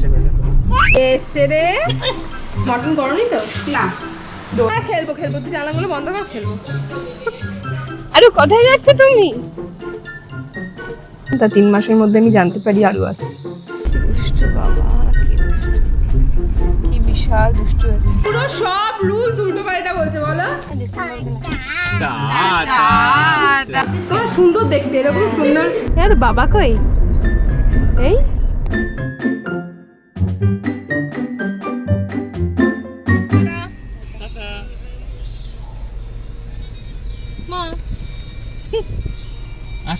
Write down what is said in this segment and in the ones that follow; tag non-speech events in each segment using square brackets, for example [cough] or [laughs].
এসে গেছে রে। মটন করনি তো? না। হ্যাঁ খেলব খেলব। তুই বন্ধ কর খেলব। আরে কোথায় যাচ্ছে তুমি? তা তিন মাসের মধ্যে আমি জানতে পারি আসছে। দুষ্টু বাবা কি বিশাল দুষ্টু হয়েছে। পুরো সব রুলস উল্টো পাল্টা বলছে বলো। তোমার সুন্দর দেখতে এরকম সুন্দর। আর বাবা কই? এই?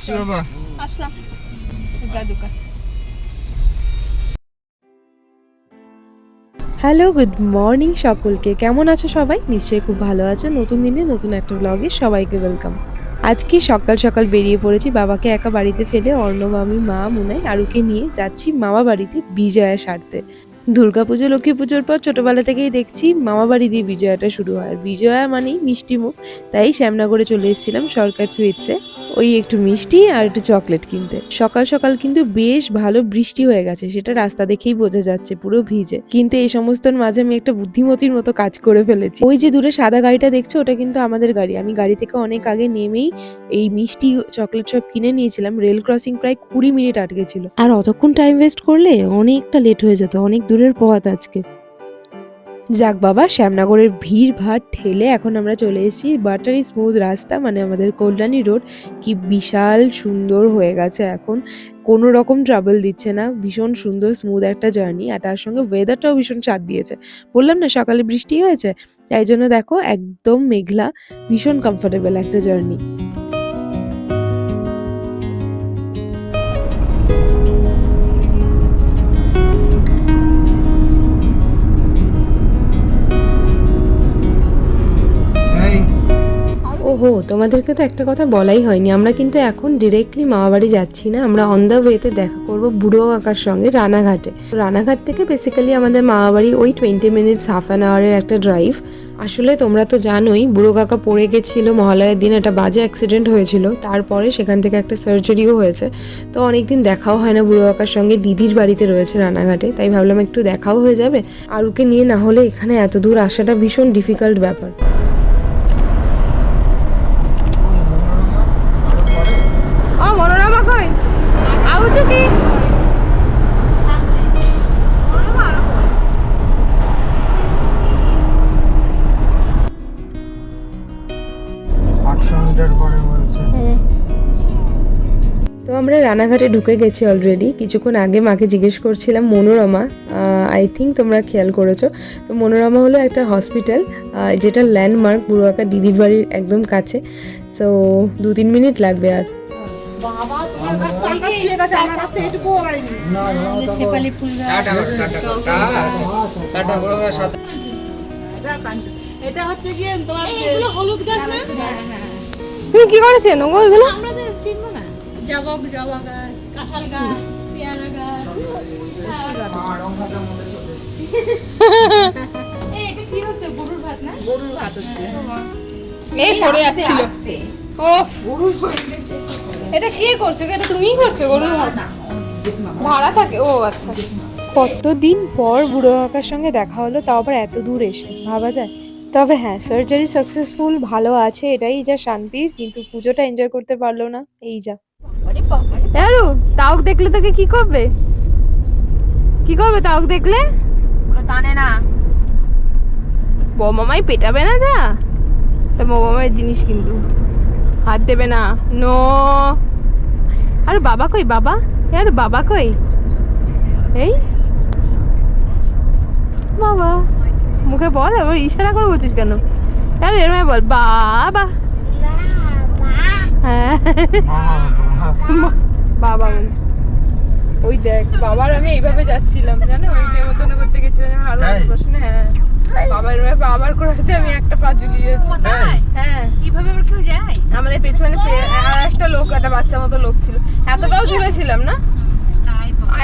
আসছি বাবা আসলাম। দুকা দুকা হ্যালো গুড মর্নিং সকলকে। কেমন আছো সবাই? নিশ্চয়ই খুব ভালো আছো। নতুন দিনে নতুন একটা ব্লগে সবাইকে ওয়েলকাম আজকে সকাল সকাল বেরিয়ে পড়েছি। বাবাকে একা বাড়িতে ফেলে অর্ণব আমি মা মুনাই আরুকে নিয়ে যাচ্ছি মামা বাড়িতে বিজয়া সারতে। দুর্গাপুজো লক্ষ্মী পুজোর পর ছোটবেলা থেকেই দেখছি মামা বাড়ি দিয়ে বিজয়াটা শুরু হয়। আর বিজয়া মানেই মিষ্টি মুখ। তাই শ্যামনগরে চলে এসেছিলাম সরকার সুইটসে ওই একটু মিষ্টি আর একটু চকলেট কিনতে। সকাল সকাল কিন্তু বেশ ভালো বৃষ্টি হয়ে গেছে, সেটা রাস্তা দেখেই বোঝা যাচ্ছে পুরো ভিজে। কিন্তু এই সমস্তর মাঝে আমি একটা বুদ্ধিমতির মতো কাজ করে ফেলেছি। ওই যে দূরে সাদা গাড়িটা দেখছ, ওটা কিন্তু আমাদের গাড়ি। আমি গাড়ি থেকে অনেক আগে নেমেই এই মিষ্টি চকলেট সব কিনে নিয়েছিলাম। রেল ক্রসিং প্রায় কুড়ি মিনিট আটকে ছিল। আর অতক্ষণ টাইম ওয়েস্ট করলে অনেকটা লেট হয়ে যেত, অনেক দূরের পথ আজকে। যাক বাবা, শ্যামনগরের ভিড় ভাড় ঠেলে এখন আমরা চলে এসেছি বাটারি স্মুথ রাস্তা মানে আমাদের কল্যাণী রোড। কি বিশাল সুন্দর হয়ে গেছে এখন। কোনো রকম ট্রাবল দিচ্ছে না, ভীষণ সুন্দর স্মুথ একটা জার্নি আর তার সঙ্গে ওয়েদারটাও ভীষণ সাথ দিয়েছে। বললাম না, সকালে বৃষ্টি হয়েছে, তাই জন্য দেখো একদম মেঘলা, ভীষণ কমফোর্টেবল একটা জার্নি ওহো, তোমাদেরকে তো একটা কথা বলাই হয়নি। আমরা কিন্তু এখন ডিরেক্টলি মামাবাড়ি যাচ্ছি না। আমরা অন দ্য ওয়েতে দেখা করব বুড়ো কাকার সঙ্গে রানাঘাটে। রানাঘাট থেকে বেসিক্যালি আমাদের মামাবাড়ি ওই টোয়েন্টি মিনিটস হাফ অ্যান আওয়ারের একটা ড্রাইভ আসলে তোমরা তো জানোই, বুড়ো কাকা পড়ে গেছিল, মহালয়ের দিন একটা বাজে অ্যাক্সিডেন্ট হয়েছিল। তারপরে সেখান থেকে একটা সার্জারিও হয়েছে। তো অনেকদিন দেখাও হয় না বুড়ো কাকার সঙ্গে। দিদির বাড়িতে রয়েছে রানাঘাটে। তাই ভাবলাম একটু দেখাও হয়ে যাবে। আর ওকে নিয়ে না হলে এখানে এত দূর আসাটা ভীষণ ডিফিকাল্ট ব্যাপার ও মনোরমা কই আউ তো কি? আটশো মিটার পরে বলছে। তো আমরা রানাঘাটে ঢুকে গেছি অলরেডি কিছুক্ষণ আগে মাকে জিজ্ঞেস করছিলাম মনোরমা আই থিঙ্ক তোমরা খেয়াল করেছ। তো মনোরমা হলো একটা হসপিটাল যেটা ল্যান্ডমার্ক বুড়োয়াকা দিদির বাড়ির একদম কাছে। সো দু তিন মিনিট লাগবে আর। তুমি কি করেছেন ওগো এগুলো আমরা তো চিনবো না জবক জবা গাছ কাঁঠাল গাছ পেয়ারা গাছ এই এটা কি হচ্ছে গরুর ভাত না গরুর ভাত হচ্ছে এই পড়ে যাচ্ছিল ও এটা কে করছ? এটা তুমিই করছ গরুর ভাড়া থাকে? ও আচ্ছা। কতদিন পর বুড়ো কাকার সঙ্গে দেখা হলো তাও আবার এত দূর এসে ভাবা যায়? তবে হ্যাঁ সার্জারি সাকসেসফুল ভালো আছে এটাই যা শান্তির কিন্তু পুজোটা এনজয় করতে পারল না এই যা। আরু তাওক দেখলে তোকে কি করবে? কি করবে তাওক দেখলে? টানে না। বমামাই পেটাবে না যা? তা বমামায়ের জিনিস কিন্তু হাত দেবে না। নো। আর বাবা কই বাবা? আর বাবা কই? এই? বাবা মুখে বল আবার ইশারা করে বলছিস কেন? আর এর বল বাবা। হ্যাঁ। বাবা ওই দেখ বাবার আমি এইভাবে যাচ্ছিলাম জানো? ওই নেমন্তন্ন করতে গেছিলাম আরও প্রশ্নে এভাবে বাবার করেছে আমি একটা পা ঝুলিয়েছি? হ্যাঁ। কীভাবে আবার কেউ যায়? আমাদের পেছনে আর একটা লোক একটা বাচ্চা মতো লোক ছিল। এতটাও ঝুলেছিলাম না?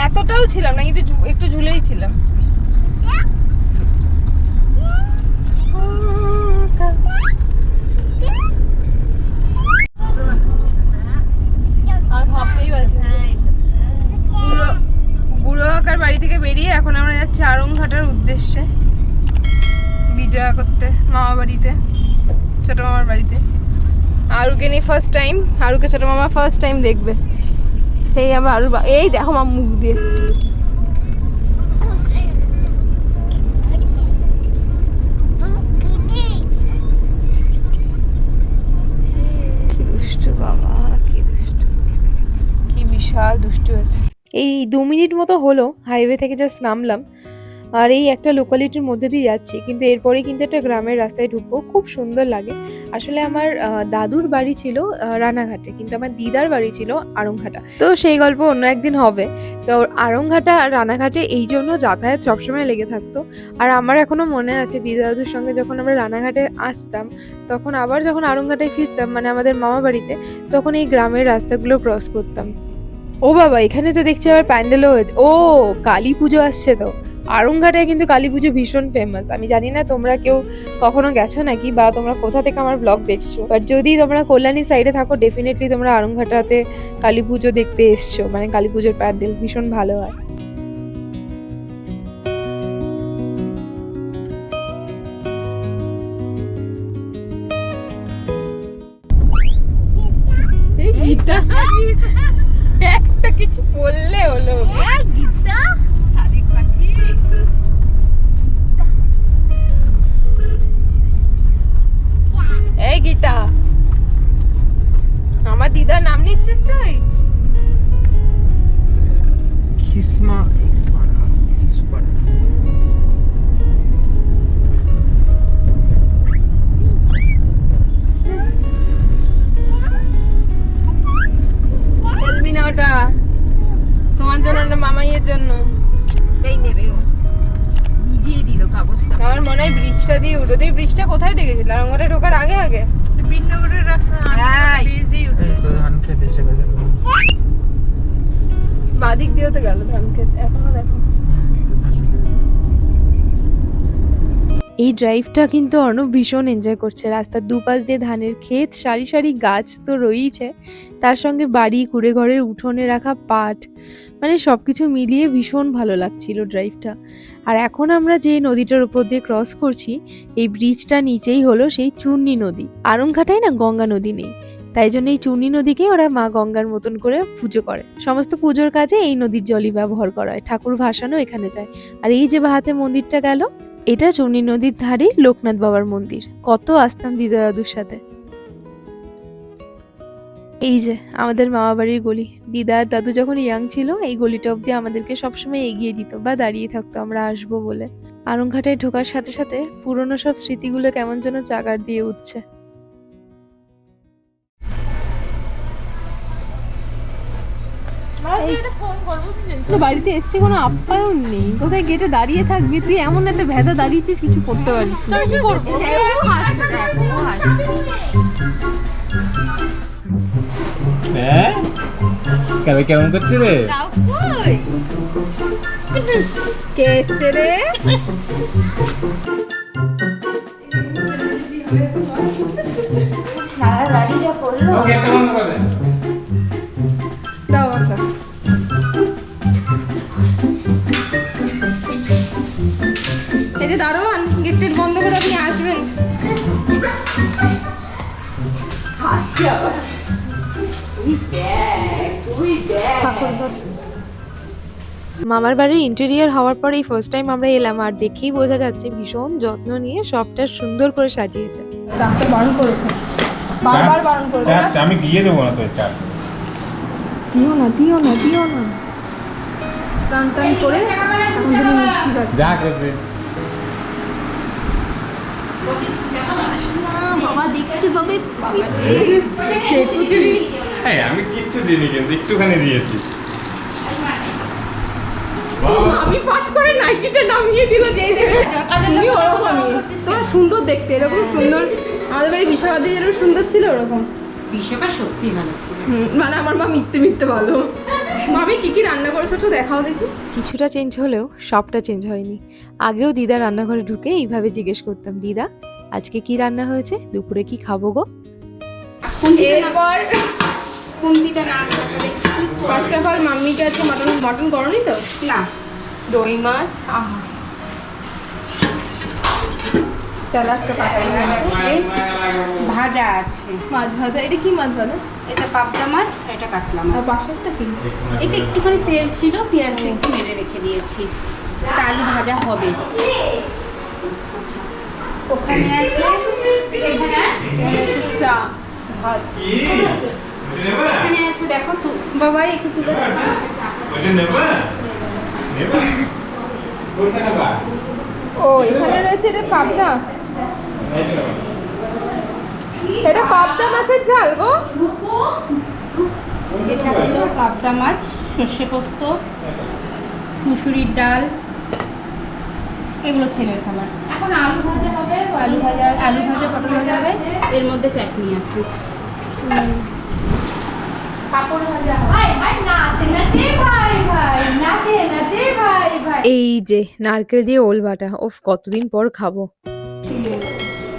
এতটাও ছিলাম না কিন্তু একটু ঝুলেই ছিলাম। বুড়ো বুড়ো থেকে বেরিয়ে এখন এসছে বিজয়া করতে মামা বাড়িতে ছোট মামার বাড়িতে। আরুকে নিয়ে ফার্স্ট টাইম আরুকে ছোট মামা ফার্স্ট টাইম দেখবে। সেই আবার আরু এই দেখো মাম মুখ দিয়ে। কি দুষ্টু বাবা কি দুষ্টু। কি বিশাল দুষ্টু আছে এই দু মিনিট মতো হলো হাইওয়ে থেকে জাস্ট নামলাম। আর এই একটা লোকালিটির মধ্যে দিয়ে যাচ্ছি। কিন্তু এরপরে কিন্তু একটা গ্রামের রাস্তায় ঢুকবো। খুব সুন্দর লাগে। আসলে আমার দাদুর বাড়ি ছিল রানাঘাটে। কিন্তু আমার দিদার বাড়ি ছিল আড়ংঘাটা। তো সেই গল্প অন্য একদিন হবে। তো আড়ংঘাটা আর রানাঘাটে এই জন্য যাতায়াত সবসময় লেগে থাকতো। আর আমার এখনও মনে আছে, দিদা দাদুর সঙ্গে যখন আমরা রানাঘাটে আসতাম, তখন আবার যখন আড়ংঘাটায় ফিরতাম মানে আমাদের মামা বাড়িতে, তখন এই গ্রামের রাস্তাগুলো ক্রস করতাম। ও বাবা, এখানে তো দেখছি আবার প্যান্ডেলও হয়েছে। ও, কালী পুজো আসছে তো। আরংঘাটে কিন্তু কালী পুজো ভীষণ ফেমাস আমি জানি না তোমরা কেউ কখনো গেছো নাকি বা তোমরা কোথা থেকে আমার ব্লগ দেখছ। বাট যদি তোমরা কল্যাণী সাইডে থাকো ডেফিনেটলি তোমরা আরংঘাটাতে কালী পুজো দেখতে এসছো। মানে কালী পুজোর প্যান্ডেল ভীষণ ভালো হয়। একটা কিছু বললে হলো। গীতা? এই গীতা। আমার দিদার নাম নিচ্ছিস তুই? খিসমা সুপার ওটা। তোমার জন্য মামাইয়ের জন্য। এই নেবে ও। আমার মনে হয় ব্রিজটা দিয়ে উঠো। তুই ব্রিজটা কোথায় দেখেছিল রঙ্গটা ঢোকার আগে আগে? বিন্নগরের রাস্তা এই তো ধান খেতে এসে গেছে। বাদিক দিয়েও তো গেল ধান খেতে এখনও দেখো। এই ড্রাইভটা কিন্তু অর্ণব ভীষণ এনজয় করছে। রাস্তার দুপাশ দিয়ে ধানের ক্ষেত, সারি সারি গাছ তো রয়েইছে। তার সঙ্গে বাড়ি কুড়ে ঘরের উঠোনে রাখা পাট মানে সব কিছু মিলিয়ে ভীষণ ভালো লাগছিল ড্রাইভটা আর এখন আমরা যে নদীটার উপর দিয়ে ক্রস করছি, এই ব্রিজটা নিচেই হলো সেই চূর্ণী নদী। আরংঘাটায় না গঙ্গা নদী নেই। তাই জন্য এই চূর্ণী নদীকে ওরা মা গঙ্গার মতন করে পুজো করে। সমস্ত পুজোর কাজে এই নদীর জলই ব্যবহার করা হয়। ঠাকুর ভাসানো এখানে যায়। আর এই যে বাহাতে মন্দিরটা গেল এটা চূর্ণী নদীর ধারে লোকনাথ বাবার মন্দির। কত আসতাম দিদা দাদুর সাথে। এই যে, আমাদের মামা বাড়ির গলি। দিদা আর দাদু যখন ইয়াং ছিল, এই গলিটা অবধি আমাদেরকে সবসময় এগিয়ে দিত বা দাঁড়িয়ে থাকতো, আমরা আসব বলে। আরংঘাটায় ঢোকার সাথে সাথে পুরনো সব স্মৃতিগুলো কেমন যেন চাকার দিয়ে উঠছে। তো বাড়িতে এসছি কোনো আপ্যায়ন নেই। কোথায় গেটে দাঁড়িয়ে থাকবি? তুই এমন একটা ভেদা দাঁড়িয়েছিস কিছু করতে পারিস না। কি করব? হাসছে হ্যাঁ? কেমন করছে রে? কে এসছে রে? সারা গাড়ি যা করল। [laughs] মামার বাড়ির ইন্টেরিয়ার হওয়ার পর এই ফার্স্ট টাইম আমরা এলাম আর দেখেই বোঝা যাচ্ছে ভীষণ যত্ন নিয়ে সবটা সুন্দর করে সাজিয়েছে। ডাক্তার বারণ করেছে। বারবার বারণ করেছে। না? আমি দিয়ে দেবো না তোর চার দিও না দিও না দিও না। স্নান টান করে এখন মিষ্টি যা করছে হ্যাঁ আমি কিচ্ছু দিইনি কিন্তু একটুখানি দিয়েছি। আমি পাট করে নাইটিটা নামিয়ে দিল যেই দেবে তুমি ওরকমই তোমার সুন্দর দেখতে এরকম সুন্দর। আমাদের বাড়ি বিশাখাদি যেরকম সুন্দর ছিল ওরকম। বিশ্বকাপ সত্যি ভালো ছিল। হুম, মানে আমার মা মিথ্যে মিথ্যে ভালো। মামি কি কি রান্না করেছ একটু দেখাও দেখি। কিছুটা চেঞ্জ হলেও সবটা চেঞ্জ হয়নি। আগেও দিদা রান্নাঘরে ঢুকে এইভাবে জিজ্ঞেস করতাম দিদা আজকে কি রান্না হয়েছে? দুপুরে কি খাব গো? এরপর কুন্তিটা না ফার্স্ট অফ অল মাম্মিকে আজকে মটন মটন করনি তো? না। দই মাছ? আহা। স্যালাডটা পাতাই হয়েছে ভাজা আছে। মাছ ভাজা? এটা কি মাছ ভাজা? এটা পাবদা মাছ এটা কাতলা আর মাছ পাশেরটা কি? এটা একটুখানি তেল ছিল পেঁয়াজ একটু মেরে রেখে দিয়েছি। আলু ভাজা হবে। আচ্ছা। ওখানে আছে? এখানে? চা ভাত। এখানে আছে দেখো বাবা একটু তুলে ও এখানে রয়েছে এটা পাবদা। এটা পাবদা মাছের ঝাল গো। এটা হলো পাবদা মাছ সর্ষে পোস্ত মুসুরির ডাল। এগুলো ছেলের খাবার। এখন আলু ভাজা হবে আলু ভাজা আলু ভাজা পটল ভাজা হবে। এর মধ্যে চাটনি আছে। পাপড় ভাজা ভাই ভাই নাচে নাচে ভাই ভাই নাচে নাচে ভাই ভাই। এই যে নারকেল দিয়ে ওল বাটা। ওফ কতদিন পর খাব।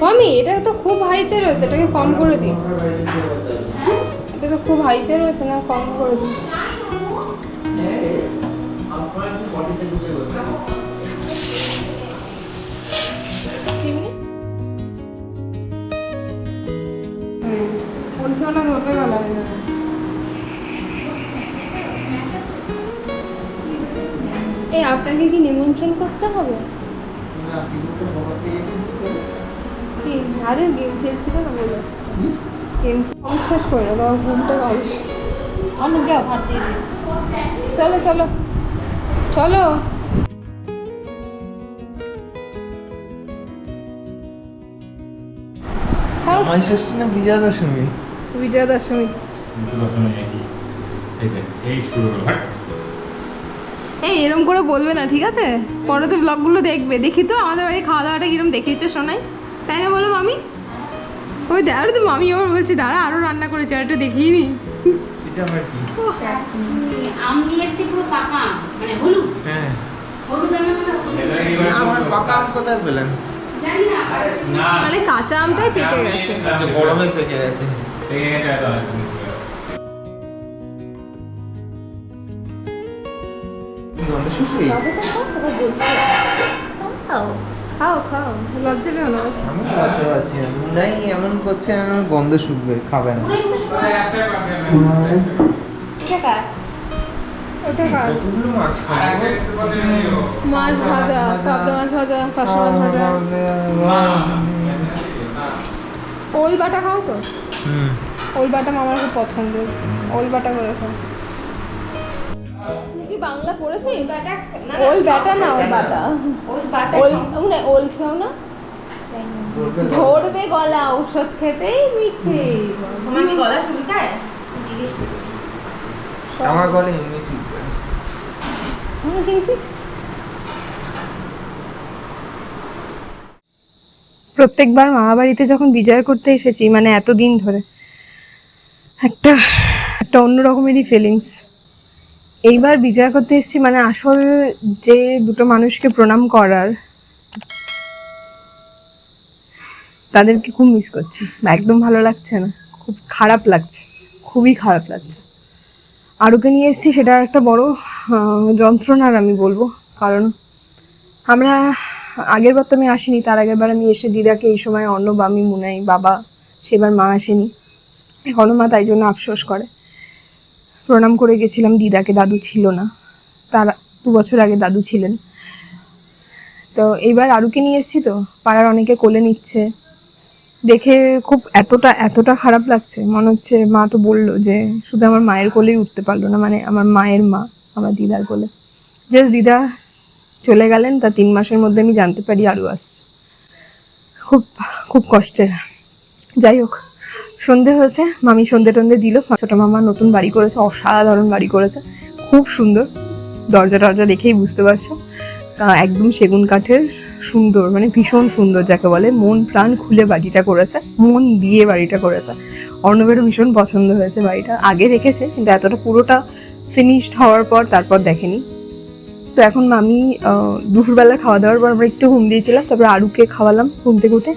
মামি এটা তো খুব হাইতে রয়েছে এটাকে কম করে দিই। এটা তো খুব হাইতে রয়েছে না কম করে দিই। এই, আপনাকে কি নিমন্ত্রণ করতে হবে? আরে গেম খেলছিল না বলেছে। গেম বিশ্বাস করে বাবা ঘুমটা কম অন্য যাও দিয়ে চলো চলো চলো। জামাই ষষ্ঠী বিজয়া দশমী? বিজয়া দশমী এই এরম করে বলবে না ঠিক আছে? পরে তো ব্লগগুলো দেখবে। দেখি তো আমাদের বাড়ি খাওয়া দাওয়াটা কিরম দেখিয়েছে শোনাই তাই না বলো মামি? ওই দাঁড়া তো মামি আবার বলছি দাঁড়া আরও রান্না করেছে আর একটু দেখিয়ে নি। এটা আমার কি? আম নিয়ে এসছি পুরো পাকা মানে হলুদ। হ্যাঁ। হলুদ আমের মতো পাকা আম কোথায় পেলেন? জানি না। না, তাহলে কাঁচা আমটাই পেকে গেছে। আচ্ছা গরমে পেকে গেছে। খাও খাও আমি লজ্জা পাচ্ছি না এমন করছে আমার গন্ধ খাবে না মাছ ভাজা মাছ ভাজা মাছ ভাজা বাটা খাও তো ওল বাটা আমার খুব পছন্দের ওল বাটা করে খাও। তুই কি বাংলা পড়েছিস? ওল বাটা না ওল বাটা ওই বাটা। ওল মানে ওল খেও না। ধরবে গলা। ঔষধ খেতেই মিছে। তোমার কি গলা চুলকায়? আমার গলে এমনি চুলবে প্রত্যেকবার মামা বাড়িতে যখন বিজয় করতে এসেছি মানে এতদিন ধরে, একটা একটা অন্য রকমেরই ফিলিংস এইবার বিজয় করতে এসেছি মানে আসল যে দুটো মানুষকে প্রণাম করার, তাদেরকে খুব মিস করছি। একদম ভালো লাগছে না, খুব খারাপ লাগছে, খুবই খারাপ লাগছে। আরুকে নিয়ে এসেছি, সেটা একটা বড় যন্ত্রণার আমি বলব, কারণ আমরা আগের বার তো আমি আসিনি, তার আগের বার আমি এসে দিদাকে এই সময় অর্ণব আমি মুনাই, বাবা, সেবার মা আসেনি। এখনও মা তাই জন্য আফসোস করে। প্রণাম করে গেছিলাম, দিদাকে, দাদু ছিল না। তার দু বছর আগে দাদু ছিলেন। তো এইবার আরুকে নিয়ে এসেছি তো, পাড়ার অনেকে কোলে নিচ্ছে। দেখে খুব এতটা এতটা খারাপ লাগছে। মনে হচ্ছে মা তো বলল যে, শুধু আমার মায়ের কোলেই উঠতে পারল না মানে আমার মায়ের মা, আমার দিদার কোলে। জাস্ট দিদা চলে গেলেন, তা তিন মাসের মধ্যে আমি জানতে পারি আরও আসছে। খুব খুব কষ্টের। যাই হোক, সন্ধে হয়েছে, মামি সন্ধে টন্ধে দিল। ছোটো মামা নতুন বাড়ি করেছে, অসাধারণ বাড়ি করেছে। খুব সুন্দর। দরজা টরজা দেখেই বুঝতে পারছ। একদম সেগুন কাঠের সুন্দর মানে ভীষণ সুন্দর যাকে বলে। মন প্রাণ খুলে বাড়িটা করেছে, মন দিয়ে বাড়িটা করেছে। অর্ণবেরও ভীষণ পছন্দ হয়েছে বাড়িটা। আগে রেখেছে কিন্তু এতটা পুরোটা ফিনিশড হওয়ার পর তারপর দেখেনি। তো এখন আহ, দুপুরবেলা খাওয়া দাওয়ার পর আমরা একটু ঘুম দিয়েছিলাম তারপর আরুকে খাওয়ালাম ঘুম থেকে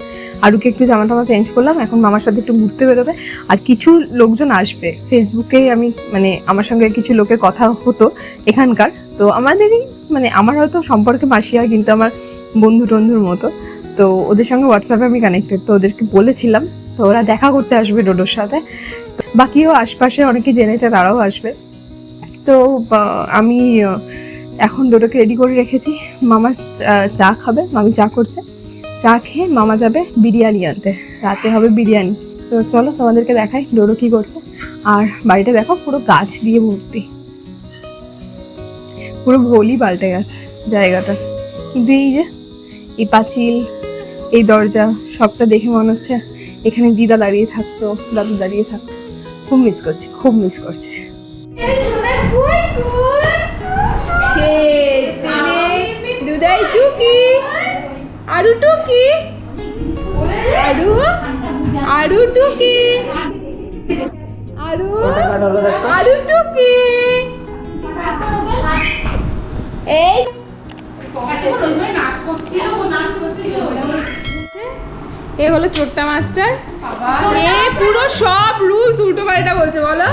আরুকে একটু জামা টামা চেঞ্জ করলাম এখন মামার সাথে একটু ঘুরতে বেরোবে। আর কিছু লোকজন আসবে ফেসবুকে আমি মানে আমার সঙ্গে কিছু লোকের কথা হতো এখানকার। তো আমাদেরই মানে আমার হয়তো সম্পর্কে মাসি হয় কিন্তু আমার বন্ধু টন্ধুর মতো। তো ওদের সঙ্গে হোয়াটসঅ্যাপে আমি কানেক্টেড তো ওদেরকে বলেছিলাম তো ওরা দেখা করতে আসবে ডোডোর সাথে। বাকিও আশপাশে অনেকে জেনেছে তারাও আসবে। তো আমি এখন দুটোকে রেডি করে রেখেছি। মামা চা খাবে, মামি চা করছে। চা খেয়ে মামা যাবে বিরিয়ানি আনতে। রাতে হবে বিরিয়ানি। তো চলো তোমাদেরকে দেখাই ডোডো কি করছে। আর বাড়িটা দেখো, পুরো গাছ দিয়ে ভর্তি। পুরো ভোলই পাল্টে গেছে জায়গাটা। কিন্তু এই যে, এই পাঁচিল, এই দরজা, সবটা দেখে মনে হচ্ছে এখানে দিদা দাঁড়িয়ে থাকতো, দাদু দাঁড়িয়ে থাকতো। খুব মিস করছি, খুব মিস করছে। আরু টুকি আরু? আরু টুকি আরু? আরু টুকি এই এ হলো চোট্টা মাস্টার। এ পুরো সব রুলস উল্টো পাল্টা বলছে বলো।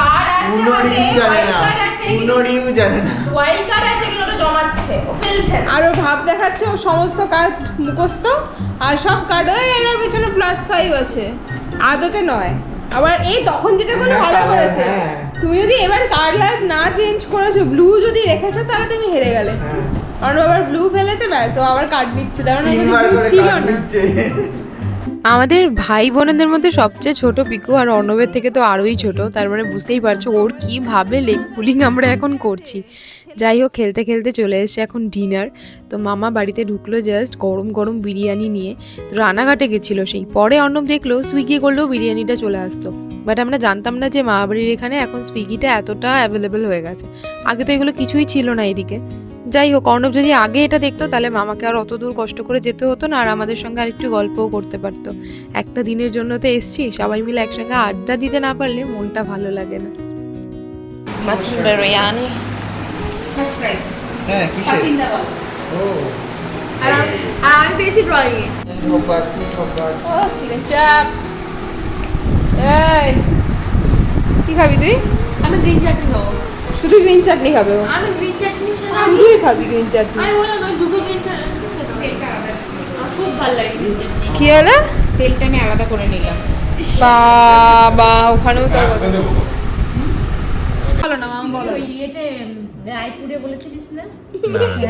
কার্ড আছে উনোরিও জানে না। কার্ড আছে উনোরিও জানে না। ওয়াইল্ড কার্ড আছে কিন্তু ওটা জমাচ্ছে ও ফেলছে আর ও ভাব দেখাচ্ছে ও সমস্ত কার্ড মুখস্থ আর সব কার্ড ওই এটার পেছনে প্লাস ফাইভ আছে। আদতে নয়। আবার এই তখন যেটা করলে হ্যাঁ, ভালো করেছে হ্যাঁ। তুমি যদি এবার কালার না চেঞ্জ করেছ ব্লু যদি রেখেছো তাহলে তুমি হেরে গেলে। হ্যাঁ। কারণ ও আবার ব্লু ফেলেছে ব্যাস ও আবার কার্ড নিচ্ছে। তার মানে ছিল না। আমাদের ভাই বোনেদের মধ্যে সবচেয়ে ছোট পিকু আর অর্ণবের থেকে তো আরোই ছোট, তার মানে বুঝতেই পারছ ওর কীভাবে লেগ পুলিং আমরা এখন করছি। যাই হোক, খেলতে খেলতে চলে এসেছে এখন ডিনার তো মামা বাড়িতে ঢুকলো জাস্ট গরম গরম বিরিয়ানি নিয়ে। তো রানাঘাটে গেছিল সেই। পরে অর্ণব দেখল সুইগি করলেও বিরিয়ানিটা চলে আসতো। বাট আমরা জানতাম না যে মা বাড়ির এখানে এখন সুইগিটা এতটা অ্যাভেলেবেল হয়ে গেছে। আগে তো এগুলো কিছুই ছিল না এদিকে। যাই হোক অর্ণব যদি আগে এটা দেখতো তাহলে মামাকে আর অত দূর কষ্ট করে যেতে হতো না আর আমাদের সঙ্গে আর একটু গল্পও করতে পারতো। একটা দিনের জন্য তো এসছি সবাই মিলে একসঙ্গে আড্ডা দিতে না পারলে মনটা ভালো লাগে না. হ্যাঁ ও। আর আর আমি পেয়েছি ড্রয়িং এ। ফোকাস ফোকাস ও চিকেন চাপ। এই কি খাবি তুই? আমি গ্রিন চাটনি খাব। শুধু গ্রিন চাটনি খাবে আমি গ্রিন চাটনি শুধুই খাবি গ্রিন চাটনি আমি বললাম আমি দুটো গ্রিন চাটনি খেতে পারব। আমার খুব ভালো লাগে গ্রিন চাটনি কি হলো? তেলটা আমি আলাদা করে নিলাম। বাবা ওখানেও তোর কথা বলো না মাম বলো। ইয়েতে রায়পুরে বলেছিলিস না? তারপর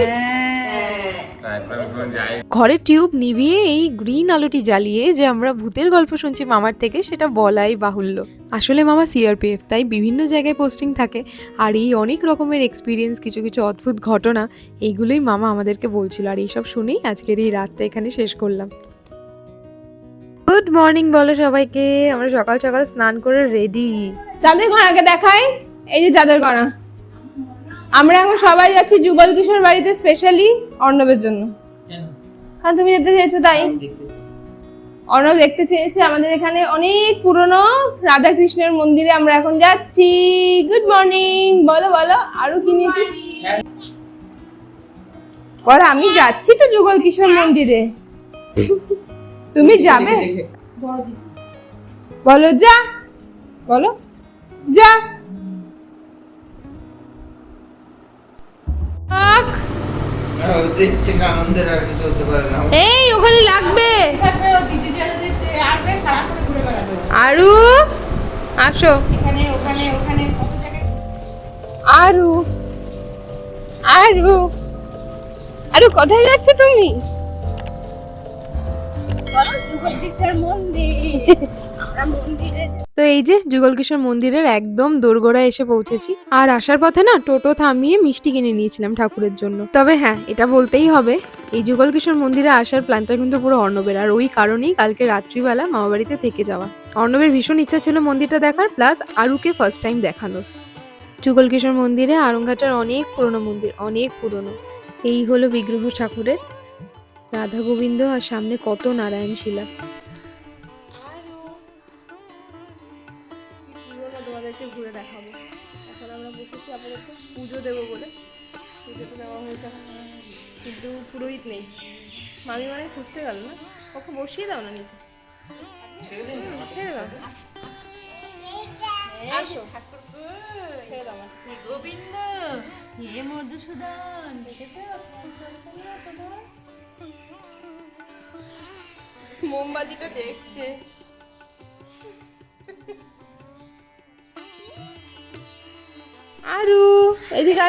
যখন যাই ঘরে টিউব নিভিয়ে এই গ্রিন আলোটি জ্বালিয়ে যে আমরা ভূতের গল্প শুনছি মামার থেকে, সেটা বলাই বাহুল্য। আসলে মামা সিআরপিএফ তাই বিভিন্ন জায়গায় পোস্টিং থাকে। আর এই অনেক রকমের এক্সপিরিয়েন্স কিছু কিছু অদ্ভুত ঘটনা, এইগুলোই মামা আমাদেরকে বলছিল। আর এইসব শুনেই আজকের এই রাতটা এখানে শেষ করলাম। গুড মর্নিং বলো সবাইকে। আমরা সকাল সকাল স্নান করে রেডি চাঁদের ঘোড়াকে দেখাই। এই যে চাঁদের ঘোড়া আমরা এখন সবাই যাচ্ছি যুগল কিশোর বাড়িতে স্পেশালি অর্ণবের জন্য। হ্যাঁ তুমি যেতে চেয়েছো তাই। অর্ণব দেখতে চেয়েছে আমাদের এখানে অনেক পুরনো রাধা কৃষ্ণের মন্দিরে। আমরা এখন যাচ্ছি। গুড মর্নিং বলো বলো আরও কি নিয়েছিস বল আমি যাচ্ছি তো যুগল কিশোর মন্দিরে। তুমি যাবে? বলো যা। বলো যা। থেকে আনন্দের আর কিছু হতে পারে না। এই ওখানে লাগবে। আরু আসো। এখানে ওখানে ওখানে আরু আরু। আরু কোথায় যাচ্ছে তুমি? তো এই যে যুগল কিশোর মন্দিরের একদম দোরগোড়ায় এসে পৌঁছেছি। আর আসার পথে না টোটো থামিয়ে মিষ্টি কিনে নিয়েছিলাম ঠাকুরের জন্য। তবে হ্যাঁ এটা বলতেই হবে, এই যুগল কিশোর মন্দিরে আসার প্ল্যানটা কিন্তু পুরো অর্ণবের। আর ওই কারণেই কালকে রাত্রিবেলা মামাবাড়িতে থেকে যাওয়া। অর্ণবের ভীষণ ইচ্ছা ছিল মন্দিরটা দেখার প্লাস আরুকে ফার্স্ট টাইম দেখানোর। যুগল কিশোর মন্দিরে আরংঘাটার অনেক পুরনো মন্দির, অনেক পুরনো। এই হলো বিগ্রহ ঠাকুরের। রাধা গোবিন্দ আর সামনে কত নারায়ণ শিলা পুরোহিত নেই। মামি মানে খুঁজতে গেল না? ওকে বসিয়ে দাও না নিচে। ছেড়ে দাও। আসো। ছেড়ে দাও গোবিন্দ হে মধুসূদন। দেখেছ? মোমবাতিটা দেখছে। আরু এদিকে।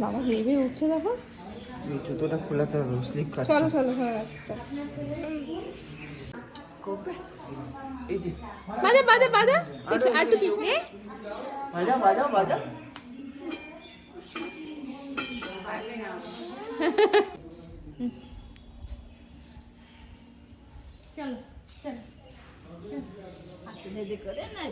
বাবা ভেবে উঠছে দেখো। এই জুতোটা খোলাতে হবে স্লিপ খাচ্ছে। চলো চলো হয়ে চলো। এই যে। বাজা বাজা বাজা। কিছু আর একটু পিছনে। বাজা বাজা বাজা। তো তুমি পারলে না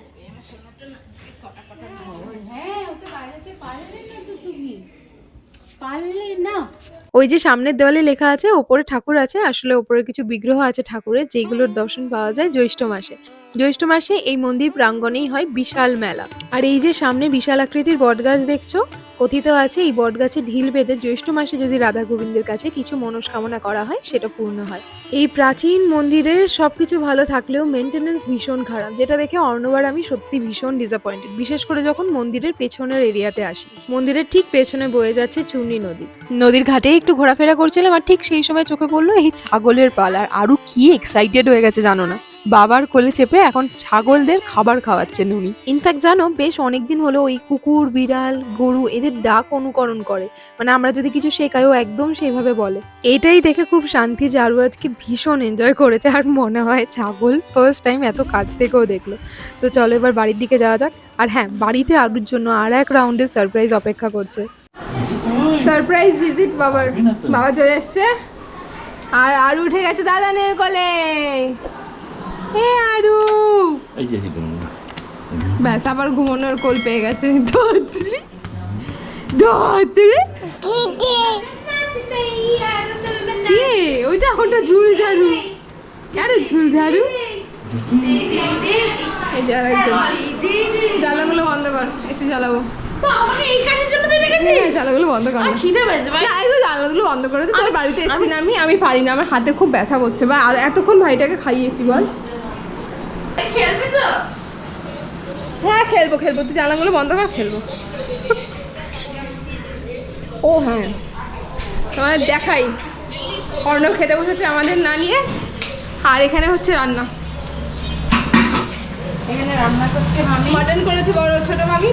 ওই যে সামনের দেওয়ালে লেখা আছে, ওপরে ঠাকুর আছে, আসলে ওপরে কিছু বিগ্রহ আছে ঠাকুরের, যেগুলোর দর্শন পাওয়া যায় জ্যৈষ্ঠ মাসে। জ্যৈষ্ঠ মাসে এই মন্দির প্রাঙ্গণেই হয় বিশাল মেলা। আর এই যে সামনে বিশাল আকৃতির বটগাছ দেখছ, কথিত আছে এই বটগাছে ঢিল বেঁধে জ্যৈষ্ঠ মাসে যদি রাধা গোবিন্দের কাছে কিছু মনস্কামনা করা হয়, সেটা পূর্ণ হয়। এই প্রাচীন মন্দিরের সবকিছু ভালো থাকলেও মেনটেনেন্স ভীষণ খারাপ, যেটা দেখে অর্ণবার আমি সত্যি ভীষণ ডিসঅ্যাপয়েন্টেড বিশেষ করে যখন মন্দিরের পেছনের এরিয়াতে আসি। মন্দিরের ঠিক পেছনে বয়ে যাচ্ছে চুনি নদী। নদীর ঘাটে একটু ঘোরাফেরা করছিলাম, আর ঠিক সেই সময় চোখে পড়ল এই ছাগলের পাল, আর আরও কি এক্সাইটেড হয়ে গেছে জানো না? বাবার কোলে চেপে এখন ছাগলদের খাবার খাওয়াচ্ছে নুনি ইনফ্যাক্ট জানো বেশ অনেকদিন হলো ওই কুকুর বিড়াল গরু এদের ডাক অনুকরণ করে। মানে আমরা যদি কিছু শেখাই ও একদম সেইভাবে বলে। এটাই দেখে খুব শান্তি যে আরও আজকে ভীষণ এনজয় করেছে। আর মনে হয় ছাগল ফার্স্ট টাইম এত কাছ থেকেও দেখল। তো চলো এবার বাড়ির দিকে যাওয়া যাক। আর হ্যাঁ বাড়িতে আরুর জন্য আর এক রাউন্ডের সারপ্রাইজ অপেক্ষা করছে। সারপ্রাইজ ভিজিট বাবার বাবা চলে এসছে। আর আরু উঠে গেছে দাদা দাদানের কোলে। এ আরু। ব্যাস আবার ঘুমানোর কোল পেয়ে গেছে। ধরতুলি ধরতুলি কে ওইটা ওটা ঝুল ঝাড়ু। আরে ঝুল ঝাড়ু? এই জ্বালাগুলো বন্ধ কর। এসে জ্বালাবো। আমাকে এই কাজের জন্য তুই রেখেছিস জ্বালাগুলো বন্ধ কর জানলাগুলো বন্ধ করে তোর বাড়িতে এসেছি না আমি আমি পারি না। আমার হাতে খুব ব্যথা করছে। বা আর এতক্ষণ ভাইটাকে খাইয়েছি বল। খেলবি তো? হ্যাঁ খেলব খেলব। তুই জানলাগুলো বন্ধ কর খেলব। ও হ্যাঁ। তোমার দেখাই। অর্ণব খেতে বসেছে আমাদের না নিয়ে। আর এখানে হচ্ছে রান্না। এখানে রান্না করছে মামি। মাটন করেছে বড় ছোট মামি।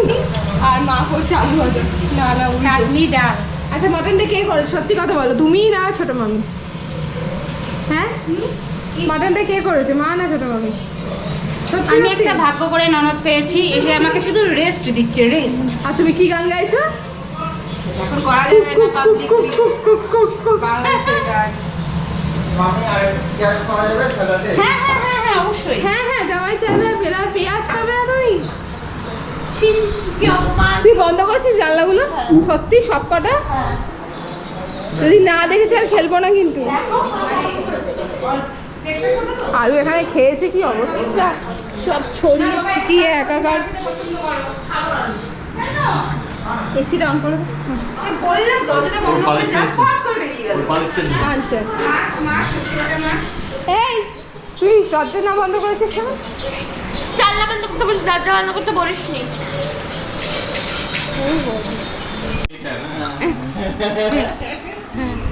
আর মা করছে আলু ভাজা। না। চাটনি ডাল। আচ্ছা মাটনটা কে করে? সত্যি কথা বলো। তুমি না ছোট মামি? হ্যাঁ? মাটনটা কে করেছে? মা না ছোট মামি? আমি একটা ভাগ্য করে ননদ পেয়েছি এসে আমাকে শুধু রেস্ট দিচ্ছে রেস্ট আর তুমি কি গান গাইছো? এখন করা যাবে না [laughs] হ্যাঁ হ্যাঁ হ্যাঁ হ্যাঁ অবশ্যই। হ্যাঁ হ্যাঁ জামাই চাইবে পেলা পেঁয়াজ খাবে না তুমি তুই বন্ধ করেছিস জানলাগুলো? সত্যি সব কটা? যদি না দেখেছি আর খেলব না কিন্তু। আলু এখানে খেয়েছে কি অবস্থা? সব ছড়িয়ে ছিটিয়ে একাকার। এসিটা অন করে বললাম দরজাটা বন্ধ করে না আচ্ছা আচ্ছা। এই তুই দরজা না বন্ধ করেছিস কেন? জানলা বন্ধ করতে বলিস দরজা বন্ধ করতে বলিস নি। [laughs]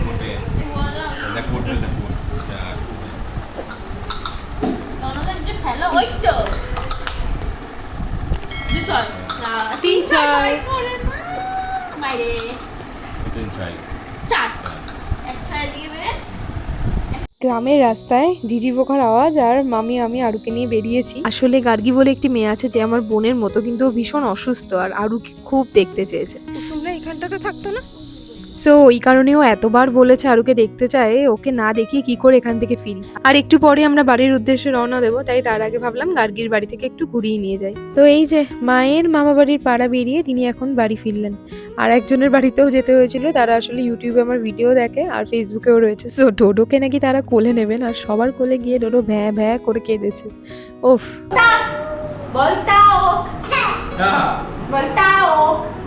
মোটে হ্যালো ওই তো। তিন হ্যাঁ। গ্রামের রাস্তায় ডিজি বোকার আওয়াজ আর মামি আমি আরুকে নিয়ে বেরিয়েছি। আসলে গার্গি বলে একটি মেয়ে আছে যে আমার বোনের মতো কিন্তু ভীষণ অসুস্থ আর আরুকে খুব দেখতে চেয়েছে। এখানটাতে থাকতো না? সো ওই কারণেও এতবার বলেছে আরুকে দেখতে চায় ওকে না দেখিয়ে কি করে এখান থেকে ফিরি? আর একটু পরে আমরা বাড়ির উদ্দেশ্যে রওনা দেবো তাই তার আগে ভাবলাম গার্গির বাড়ি থেকে একটু ঘুরিয়ে নিয়ে যাই। তো এই যে মায়ের মামা বাড়ির পাড়া বেরিয়ে তিনি এখন বাড়ি ফিরলেন। আর একজনের বাড়িতেও যেতে হয়েছিল তারা আসলে ইউটিউবে আমার ভিডিও দেখে আর ফেসবুকেও রয়েছে। সো ডোডোকে নাকি তারা কোলে নেবেন আর সবার কোলে গিয়ে ডোডো ভ্যাঁ ভ্যাঁ করে কেঁদেছে। ওফ বলতা ও বলতা ও টাক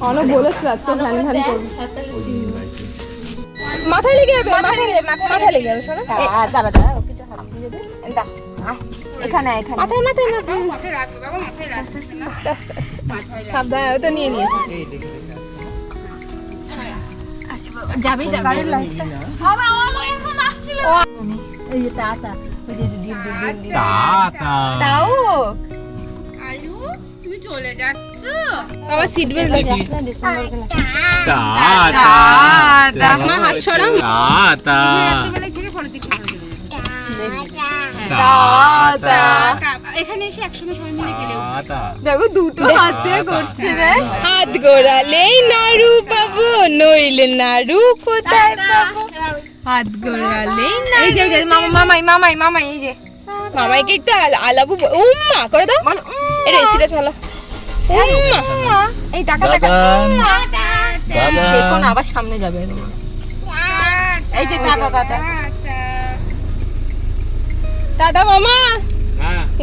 অনেক বলেছিল আজকে ধ্যান ধ্যান করবে। মাথায় লেগে যাবে মাথায় লেগে যাবে মাথায় লেগে। যাবে শোনো দাঁড়া দাঁড়া কিছু হাত দিয়ে দে। এখানে এখানে। মাথায় মাথায় মাথায়। মাথায় রাখবে বাবা মাথায় রাখবে আস্তে আস্তে আস্তে সাবধানে ওটা নিয়ে নিয়েছে এই দেখে দেখে যাবি গাড়ির লাইটটা ওই যে তাতা ওই যে ডিম ডিম ডিম ডিম তাও? চলে যাচ্ছ? বাবা সিট বেল্ট তা মা হাত সরাও। তা এখানে এসে একসঙ্গে সবাই মিলে গেলে দেখো দুটো হাত দিয়ে করছে রে হাত গোড়ালেই নাড়ু পাবো নইলে নাড়ু কোথায় পাবো? হাত গোড়ালেই এই যে মামা মামাই মামাই মামাই এই যে। মামাইকে একটু আল- আলাবু ব- উম্মা করে দাও। এই রেসিটা চালো। এই টাকা টাকা। দেখো না আবার সামনে যাবে এই যে টাটা টাটা টাটা মামা।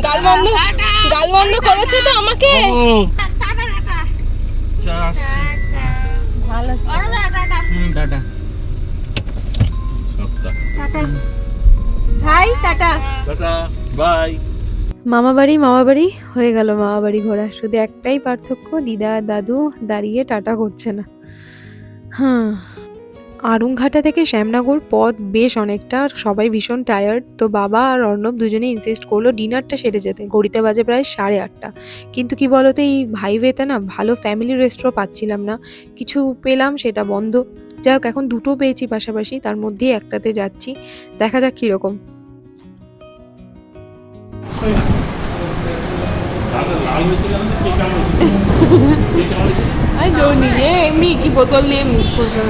গাল বন্ধ গাল বন্ধ করেছ তো আমাকে। ভালো হুম টাটা। Tata bye. মামা বাড়ি মামা বাড়ি হয়ে গেল মামা বাড়ি ঘোরা। শুধু একটাই পার্থক্য, দিদা, দাদু, দাঁড়িয়ে টাটা করছে না। হ্যাঁ আরুংঘাটা থেকে শ্যামনগর পথ বেশ অনেকটা সবাই ভীষণ টায়ার্ড তো বাবা আর অর্ণব দুজনে ইনসিস্ট করল ডিনারটা সেরে যেতে। ঘড়িতে বাজে প্রায় সাড়ে আটটা। কিন্তু কি বলতো, এই হাইওয়েতে না ভালো ফ্যামিলি রেস্টুরেন্ট পাচ্ছিলাম না। কিছু পেলাম, সেটা বন্ধ। যাই হোক, এখন দুটো পেয়েছি পাশাপাশি, তার মধ্যেই একটাতে যাচ্ছি। দেখা যাক কীরকম। আই দৌনি রে এমনি কি বোতল নিয়ে মুখ করছে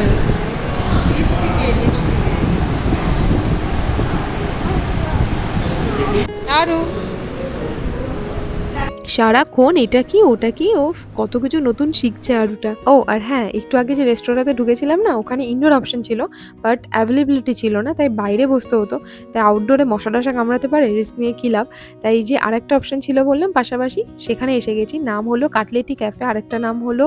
আরও সারাক্ষণ এটা কি, ওটা কি, ও কত কিছু নতুন শিখছে আরুটা। ও, আর হ্যাঁ একটু আগে যে রেস্টুরেন্টে ঢুকেছিলাম না, ওখানে ইনডোর অপশন ছিল বাট অ্যাভেলেবিলিটি ছিল না, তাই বাইরে বসতে হতো। তাই আউটডোরে মশা টশা কামড়াতে পারে রিস্ক নিয়ে কী লাভ? তাই যে আরেকটা অপশন ছিল বললাম, পাশাপাশি সেখানে এসে গেছি, নাম হলো কাটলেটি ক্যাফে আরেকটা নাম হলো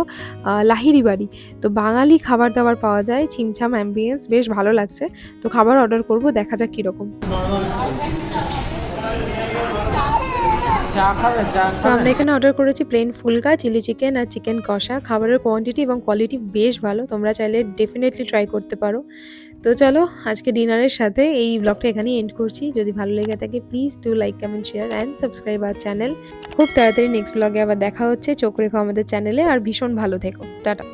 লাহিরি বাড়ি তো বাঙালি খাবার দাবার পাওয়া যায়, ছিমছাম অ্যাম্বিয়েন্স বেশ ভালো লাগছে। তো খাবার অর্ডার করব, দেখা যাক কীরকম। তো আমরা এখানে অর্ডার করেছি প্লেন ফুলকা চিলি চিকেন আর চিকেন কষা। খাবারের কোয়ান্টিটি এবং কোয়ালিটি বেশ ভালো তোমরা চাইলে ডেফিনেটলি ট্রাই করতে পারো। তো চলো আজকে ডিনারের সাথে এই ব্লগটা এখানেই এন্ড করছি। যদি ভালো লেগে থাকে please do like comment share and subscribe R channel খুব তাড়াতাড়ি নেক্সট ব্লগে আবার দেখা হচ্ছে। চোখ রেখো আমাদের চ্যানেলে আর ভীষণ ভালো থেকো। টাটা।